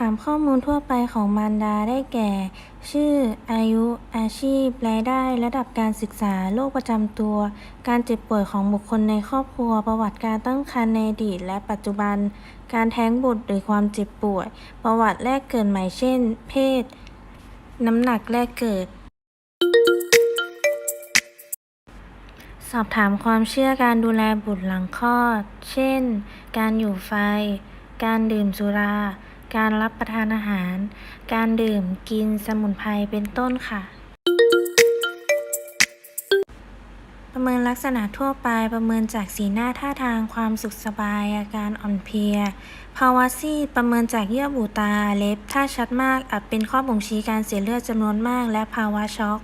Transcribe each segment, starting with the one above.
ถามข้อมูลทั่วไปของมารดาได้แก่ ชื่อ อายุ อาชีพ รายได้ ระดับการศึกษา โรคประจำตัว การเจ็บป่วยของบุคคลในครอบครัว ประวัติการตั้งครรภ์ในอดีตและปัจจุบัน การแท้งบุตรหรือความเจ็บป่วย ประวัติแรกเกิดใหม่เช่น เพศ น้ำหนักแรกเกิด สอบถามความเชื่อการดูแลบุตรหลังคลอด เช่น การอยู่ไฟ การดื่มสุรา การรับประทานอาหาร การดื่มกินสมุนไพรเป็นต้นค่ะ ประเมินลักษณะทั่วไปประเมินจากสีหน้าท่าทางความสุขสบาย อาการอ่อนเพลีย ภาวะซีดประเมินจากเยื่อบุตาเล็บ ถ้าชัดมากอาจเป็นข้อบ่งชี้การเสียเลือดจำนวนมาก และภาวะช็อก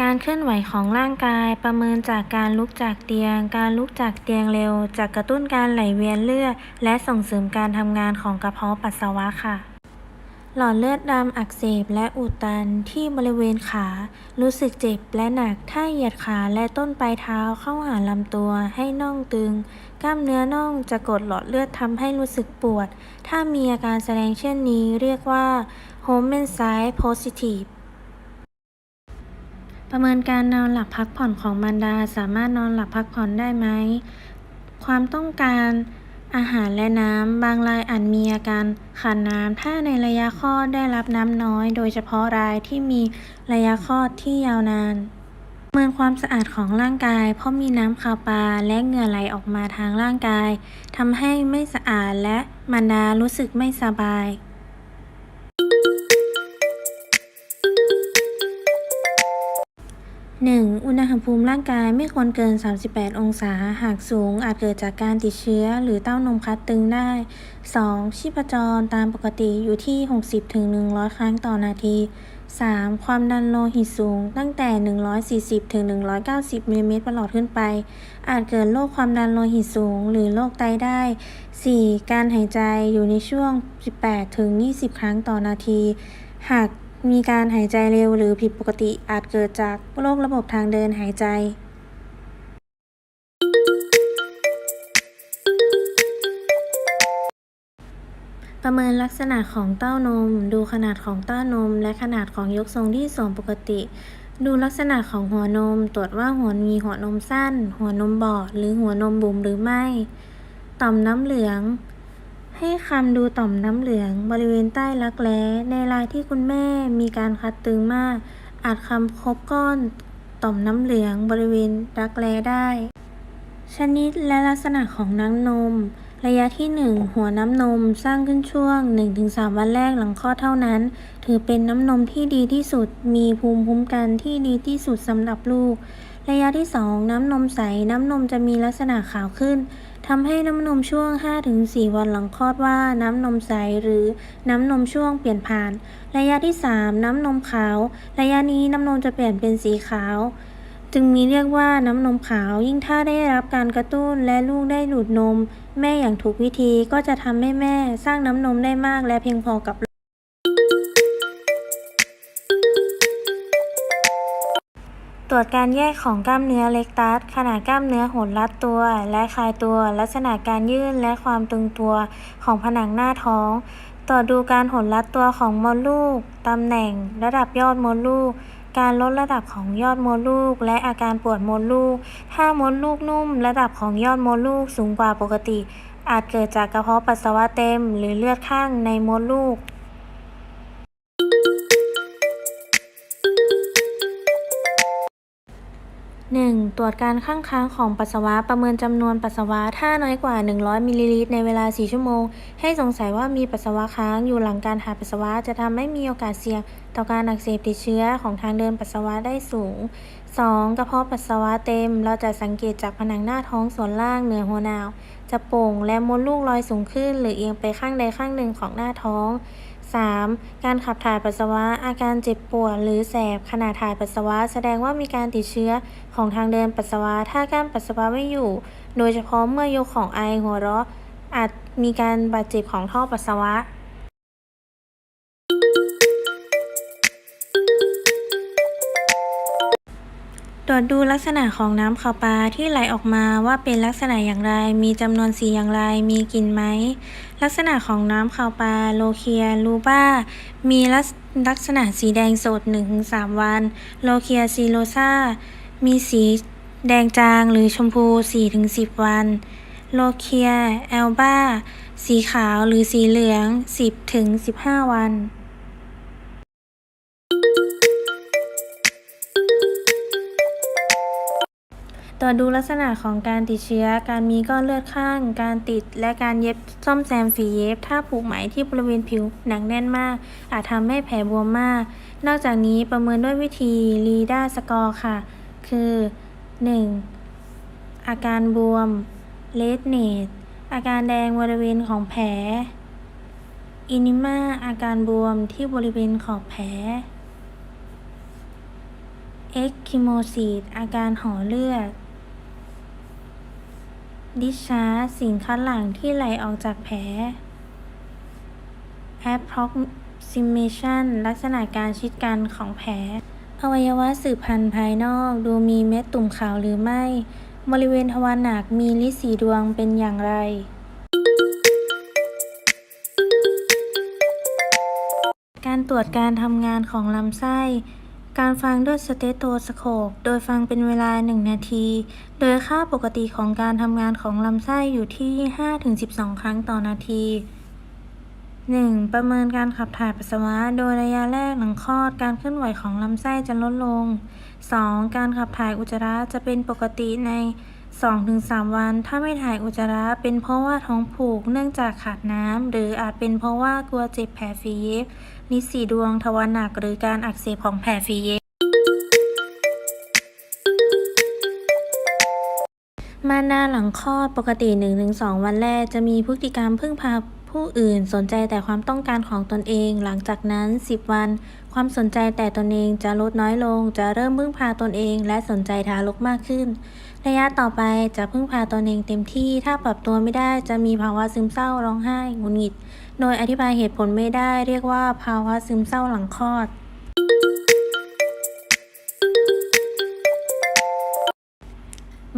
การเคลื่อนไหวของร่างกายประเมินจากการลุกจากเตียง การลุกจากเตียงเร็วจะกระตุ้นการไหลเวียนเลือด และส่งเสริมการทำงานของกระเพาะปัสสาวะค่ะ หลอดเลือดดำอักเสบและอุดตันที่บริเวณขา รู้สึกเจ็บและหนักถ้าเหยียดขาและต้นปลายเท้าเข้าหาลำตัวให้น่องตึง กล้ามเนื้อน่องจะกดหลอดเลือดทำให้รู้สึกปวด ถ้ามีอาการแสดงเช่นนี้เรียกว่า Homicide Positive ประเมินการนอนหลับพักผ่อนของมารดาสามารถนอนหลับพักผ่อนได้ไหม ความต้องการอาหารและน้ำ บางรายอาจมีอาการขาดน้ำ ถ้าในระยะคลอดได้รับน้ำน้อย โดยเฉพาะรายที่มีระยะคลอดที่ยาวนานประเมินความสะอาดของร่างกาย เพราะมีน้ำคาวปลาและเหงื่อไหลออกมาทางร่างกายทำให้ไม่สะอาดและมารดารู้สึกไม่สบาย 1. อุณหภูมิร่างกายไม่ควรเกิน 38 องศา หากสูงอาจเกิดจากการติดเชื้อหรือเต้านมคัดตึงได้ 2. ชีพจรตามปกติอยู่ที่ 60-100 ครั้งต่อนาที 3. ความดันโลหิตสูงตั้งแต่ 140-190มิลลิเมตรประหลอดขึ้นไป อาจเกิดโรคความดันโลหิตสูง หรือโรคไตได้ 4. การหายใจอยู่ในช่วง 18-20 ครั้งต่อนาที หาก มีการหายใจเร็วหรือผิดปกติอาจเกิดจากโรคระบบทางเดินหายใจ ประเมินลักษณะของเต้านม ดูขนาดของเต้านม และขนาดของยกทรงที่สมปกติ ดูลักษณะของหัวนม ตรวจว่าหัวมีหัวนมสั้น หัวนมบอด หรือหัวนมบุ๋มหรือไม่ ต่อมน้ำเหลือง ให้คำดูต่อมน้ำเหลืองบริเวณใต้รักแร้ ในรายที่คุณแม่มีการคัดตึงมาก อาจคำพบก้อนต่อมน้ำเหลืองบริเวณรักแร้ได้ ชนิดและลักษณะของน้ำนม ระยะที่ 1 หัวน้ำนมสร้างขึ้นช่วง 1-3 วันแรกหลังคลอดเท่านั้น ถือเป็นน้ำนมที่ดีที่สุด มีภูมิคุ้มกันที่ดีที่สุดสำหรับลูก ระยะที่ 2 น้ำนมใส น้ำนมจะมีลักษณะขาวขึ้น ทำให้น้ำนมช่วง 5-4 วันหลังคลอดว่าน้ำนมใสหรือน้ำนมช่วงเปลี่ยนผ่าน ระยะที่ 3 น้ำนมขาว ระยะนี้น้ำนมจะเปลี่ยนเป็นสีขาว จึงมีเรียกว่าน้ำนมขาว ยิ่งถ้าได้รับการกระตุ้นและลูกได้ดูดนม แม่อย่างถูกวิธีก็จะทำให้แม่สร้างน้ำนมได้มากและเพียงพอกับ ตรวจการแยกของกล้ามเนื้อเล็กตัสขนาดกล้ามเนื้อหดรัดตัว และคลายตัว ลักษณะการยื่นและความตึงตัวของผนังหน้าท้อง ตรวจดูการหดรัดตัวของมดลูก ตำแหน่ง ระดับยอดมดลูก การลดระดับของยอดมดลูก และอาการปวดมดลูก ถ้ามดลูกนุ่ม ระดับของยอดมดลูกสูงกว่าปกติ อาจเกิดจากกระเพาะปัสสาวะเต็ม หรือเลือดข้างในมดลูก 1. ตรวจการข้างค้างของปัสสาวะประเมินจำนวนปัสสาวะถ้าน้อยกว่า 100 มิลลิลิตรในเวลา 4 ชั่วโมง ให้สงสัยว่ามีปัสสาวะค้างอยู่หลังการถ่ายปัสสาวะจะทำให้มีโอกาสเสี่ยงต่อการอักเสบติดเชื้อของทางเดินปัสสาวะได้สูง 2. กระเพาะปัสสาวะเต็ม เราจะสังเกตจากผนังหน้าท้องส่วนล่างเหนือหัวนาว จะโป่งและมดลูกลอยสูงขึ้น หรือเอียงไปข้างใดข้างหนึ่งของหน้าท้อง 3. การขับถ่ายปัสสาวะ อาการเจ็บปวดหรือแสบขณะถ่ายปัสสาวะ แสดงว่ามีการติดเชื้อของทางเดินปัสสาวะ ถ้าการปัสสาวะไม่อยู่ โดยเฉพาะเมื่อยกของไอหัวเราะอาจมีการบาดเจ็บของท่อปัสสาวะ ตรวจดูลักษณะของน้ำข่าวปลาที่ไหลออกมาว่าเป็นลักษณะอย่างไร มีจำนวนสีอย่างไร มีกลิ่นไหม ลักษณะของน้ำข่าวปลาโลเคียลูบ้า มีลักษณะสีแดงสด 1-3 วัน โลเคียซีโรซามีสีแดงจางหรือชมพู 4-10 วัน โลเคียแอลบ้า สีขาวหรือสีเหลือง 10-15 วัน ตรวจดูลักษณะของการติดเชื้อ การมีก้อนเลือดข้าง การติด และการเย็บซ่อมแซมฝีเย็บ ถ้าผูกไหมที่บริเวณผิวหนักแน่นมาก อาจทำให้แผลบวมมาก นอกจากนี้ประเมินด้วยวิธีรีด้าสกอร์ค่ะ คือ 1. อาการบวมเลดเนตอาการแดงบริเวณของแผลอินิมาอาการบวมที่บริเวณขอบแผลเอ็กคิโมซีดอาการห่อเลือด ดิชาร์สิ่งคัดหลั่งที่ไหลออกจากแผล approximation ลักษณะการชิดกันของแผล อวัยวะสืบพันธุ์ภายนอกดูมีเม็ดตุ่มขาวหรือไม่ บริเวณทวารหนักมีลิสีดวงเป็นอย่างไรการตรวจการทำงานของลำไส้ การฟังด้วยสเตโตสโคปโดยฟังเป็นเวลา 1 นาที โดยค่าปกติของการทำงานของลำไส้อยู่ที่ 5-12 ครั้งต่อนาที 1. ประเมินการขับถ่ายปัสสาวะ โดยระยะแรกหลังคลอดการเคลื่อนไหวของลำไส้จะลดลง 2. การขับถ่ายอุจจาระจะเป็นปกติใน 2-3 วัน ถ้าไม่ถ่ายอุจจาระเป็นเพราะว่าท้องผูกเนื่องจากขาดน้ำ หรืออาจเป็นเพราะว่ากลัวเจ็บแผลฝีเย็บลิสีดวงทวารหนักหรือการอักเสบของแผลฝีเย็บมารดาหลังคลอดปกติ 1-2 วันแรกจะมีพฤติกรรมพึ่งพาผู้อื่นสนใจแต่ความต้องการของตนเอง หลังจากนั้น 10 วัน ความสนใจแต่ตนเองจะลดน้อยลง จะเริ่มพึ่งพาตนเอง และสนใจทารกมากขึ้น ระยะต่อไปจะพึ่งพาตนเองเต็มที่ ถ้าปรับตัวไม่ได้จะมีภาวะซึมเศร้าร้องไห้หงุดหงิด โดยอธิบายเหตุผลไม่ได้ เรียกว่าภาวะซึมเศร้าหลังคลอด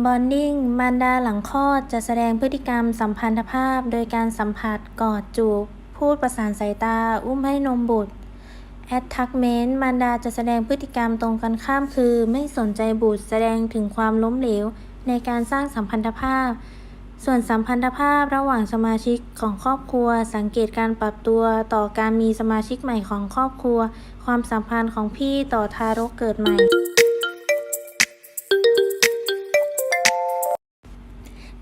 บอนดิ้งมารดาหลังคลอดจะแสดงพฤติกรรมสัมพันธภาพ โดยการสัมผัสกอดจูบพูดประสานสายตา อุ้มให้นมบุตร แอดทักเมนต์มารดาจะแสดงพฤติกรรมตรงกันข้ามคือ ไม่สนใจบุตรแสดงถึงความล้มเหลว ในการสร้างสัมพันธภาพ ส่วนสัมพันธภาพระหว่างสมาชิกของครอบครัว สังเกตการปรับตัวต่อการมีสมาชิกใหม่ของครอบครัว ความสัมพันธ์ของพี่ต่อทารกเกิดใหม่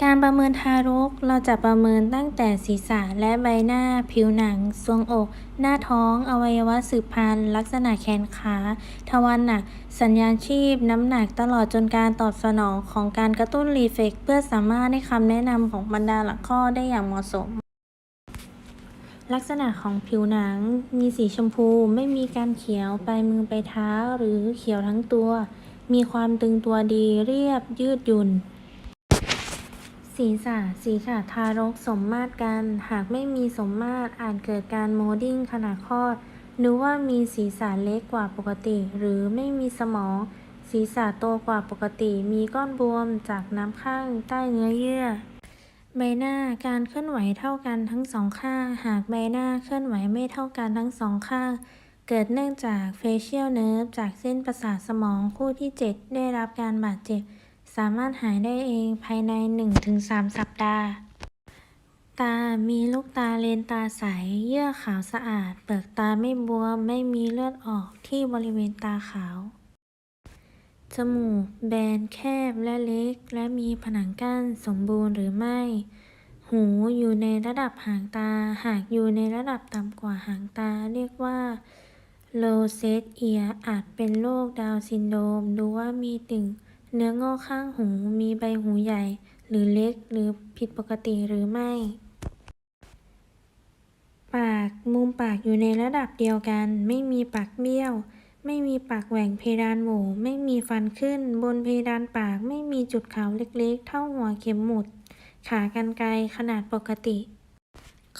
การประเมินทารกเราจะประเมินตั้งแต่ศีรษะและใบหน้า ผิวหนังทรวงอก หน้าท้อง อวัยวะสืบพันธุ์ ลักษณะแขนขา ทวารหนัก สัญญาณชีพ น้ำหนักตลอดจนการตอบสนองของการกระตุ้นรีเฟกซ์เพื่อสามารถให้คำแนะนำของบรรดาหลังคลอได้อย่างเหมาะสม ลักษณะของผิวหนัง มีสีชมพูไม่มีการเขียวปลายมือปลายเท้าหรือเขียวทั้งตัว มีความตึงตัวดีเรียบยืดหยุ่น ศีรษะศีรษะทารกสมมาตรกัน หากไม่มีสมมาตรอาจเกิดการโมดิ้งขณะคลอด หรือว่ามีศีรษะเล็กกว่าปกติ หรือไม่มีสมอง ศีรษะโตกว่าปกติ มีก้อนบวมจากน้ำข้างใต้เนื้อเยื่อ ใบหน้าการเคลื่อนไหวเท่ากันทั้งสองข้าง หากใบหน้าเคลื่อนไหวไม่เท่ากันทั้งสองข้าง เกิดเนื่องจาก facial nerve จากเส้นประสาทสมองคู่ที่ 7 ได้รับการบาดเจ็บ สามารถหายได้เองภายใน 1-3 สัปดาห์ ตา มีลูกตาเลนตาใส เยื่อขาวสะอาด เปลือกตาไม่บวม ไม่มีเลือดออกที่บริเวณตาขาว จมูก แบนแคบและเล็ก และมีผนังกั้นสมบูรณ์หรือไม่ หูอยู่ในระดับหางตา หากอยู่ในระดับต่ำกว่าหางตาเรียกว่า low set ear อาจเป็นโรคดาวซินโดรมดูว่ามีติ่ง เนื้องอกข้างหูมีใบหูใหญ่ หรือเล็กหรือผิดปกติหรือไม่ ปากมุมปากอยู่ในระดับเดียวกัน ไม่มีปากเบี้ยว ไม่มีปากแหว่งเพดานโหว่ไม่มีฟันขึ้น บนเพดานปากไม่มีจุดขาวเล็กๆ เท่าหัวเข็มหมุด ขากรรไกรขนาดปกติ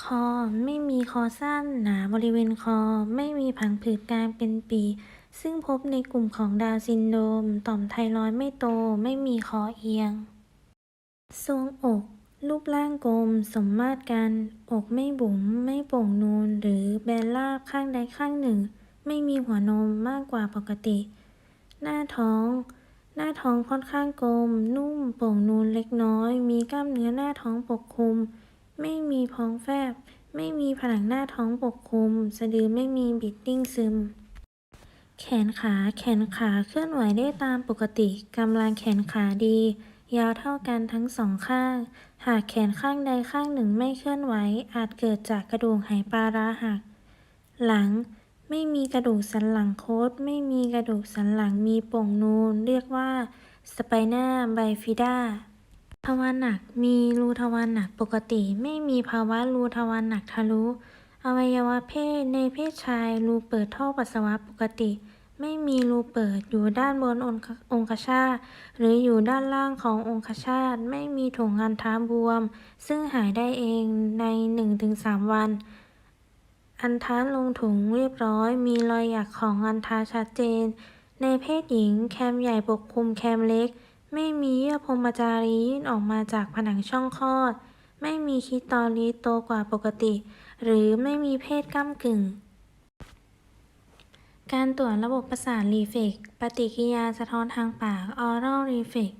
คอไม่มีคอสั้นหนาบริเวณคอ ไม่มีผังผืดกลางเป็นปี ซึ่งพบในกลุ่มของดาวซินโดม ต่อมไทรอยด์ไม่โต ไม่มีคอเอียง ทรวงอก รูปร่างกลม สมมาตรกัน อกไม่บุ๋ม ไม่โป่งนูน หรือแบนราบข้างใดข้างหนึ่ง ไม่มีหัวนมมากกว่าปกติ หน้าท้อง หน้าท้องค่อนข้างกลม นุ่ม โป่งนูนเล็กน้อย มีกล้ามเนื้อหน้าท้องปกคลุม ไม่มีพองแฟบ ไม่มีผนังหน้าท้องปกคลุม สะดือไม่มีบิดดิ้งซึม แขนขาแขนขาเคลื่อนไหวได้ตามปกติกำลังแขนขาดี ยาวเท่ากันทั้งสองข้าง หากแขนข้างใดข้างหนึ่งไม่เคลื่อนไหว อาจเกิดจากกระดูกไหปลาร้าหัก หลัง ไม่มีกระดูกสันหลังโคดไม่มีกระดูกสันหลังมีโป่งนูน เรียกว่าสไปนาไบฟิดาทวารหนักมีรูทวารหนักปกติ ไม่มีภาวะรูทวารหนักทะลุอวัยวะเพศในเพศชายรูเปิดท่อปัสสาวะปกติ ไม่มีรูเปิดอยู่ด้านบนองคชาตหรืออยู่ด้านล่างขององคชาตไม่มีถุงอัณฑาบวม ซึ่งหายได้เองใน 1-3 วัน อัณฑาลงถุงเรียบร้อย มีรอยหยักของอัณฑาชัดเจน ในเพศหญิงแคมใหญ่ปกคลุมแคมเล็ก ไม่มีเยื่อพรมจารียื่นออกมาจากผนังช่องคลอด ไม่มีคิตอริสโตกว่าปกติ หรือไม่มีเพศก้ำกึ่ง การตรวจระบบประสาทรีเฟกปฏิกิริยาสะท้อนทางปาก oral reflex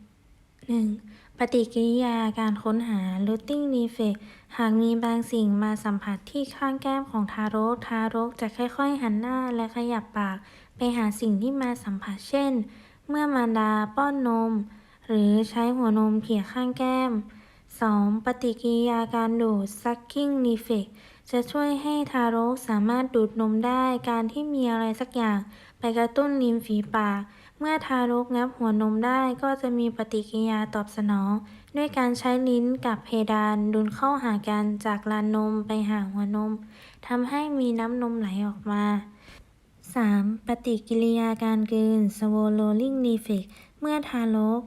1. ปฏิกิริยาการค้นหา looking reflex หากมีบางสิ่งมาสัมผัสที่ข้างแก้มของทารก ทารกจะค่อยๆ หันหน้าและขยับปาก ไปหาสิ่งที่มาสัมผัส เช่น เมื่อมารดาป้อนนม หรือใช้หัวนมเขี่ยข้างแก้ม 2. ปฏิกิริยาการดูด sucking reflex จะช่วยให้ทารกสามารถดูดนมได้ การที่มีอะไรสักอย่าง ไปกระตุ้นริมฝีปาก เมื่อทารกงับหัวนมได้ก็จะมีปฏิกิริยาตอบสนอง ด้วยการใช้ลิ้นกับเพดานดุลเข้าหากันจากลานนมไปหาหัวนมทำให้มีน้ำนมไหลออกมา 3. ปฏิกิริยาการกลืน swallowing reflex เมื่อทารก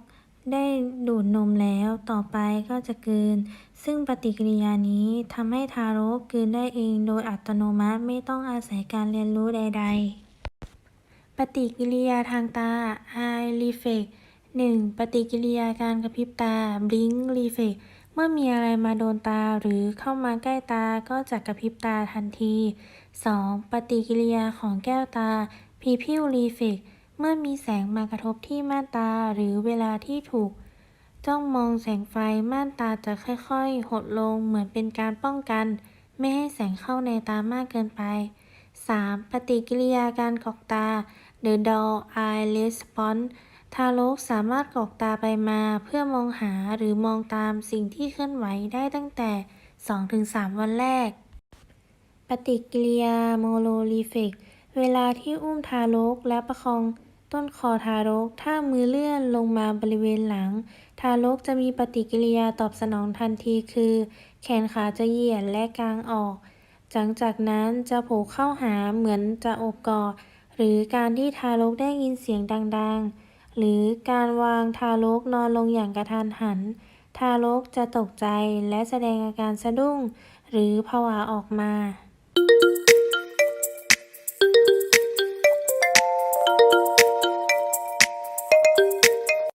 ได้ดูดนมแล้วต่อไปก็จะกลืน ซึ่งปฏิกิริยานี้ทำให้ทารกกลืนได้เองโดยอัตโนมัติไม่ต้องอาศัยการเรียนรู้ใด ๆ ปฏิกิริยาทางตา eye reflex 1. ปฏิกิริยาการกระพริบตา blink reflex เมื่อมีอะไรมาโดนตาหรือเข้ามาใกล้ตาก็จะกระพริบตาทันที 2. ปฏิกิริยาของแก้วตา pupil reflex เมื่อมีแสงมากระทบที่ม่านตาหรือเวลาที่ถูก จ้องมองแสงไฟม่านตาจะค่อยๆ หดลงเหมือนเป็นการป้องกัน ไม่ให้แสงเข้าในตามากเกินไป 3. ปฏิกิริยาการกอกตา The doll eye response ทารกสามารถกอกตาไปมาเพื่อมองหาหรือมองตามสิ่งที่เคลื่อนไหวได้ตั้งแต่ 2-3 วันแรก ปฏิกิริยาโมโลรีเฟกเวลาที่อุ้มทารกและประคองต้นคอทารก ถ้ามือเลื่อนลงมาบริเวณหลังารกจะมีปฏิกิริยาตอบสนองทันทีคือ แขนขาจะเหยียดและกางออก หลังจากนั้นจะโผล่เข้าหาเหมือนจะโอบกอดหรือการที่ทารกได้ยินเสียงดังๆ หรือการวางทารกนอนลงอย่างกระทันหัน ทารกจะตกใจและแสดงอาการสะดุ้ง หรือผวาออกมา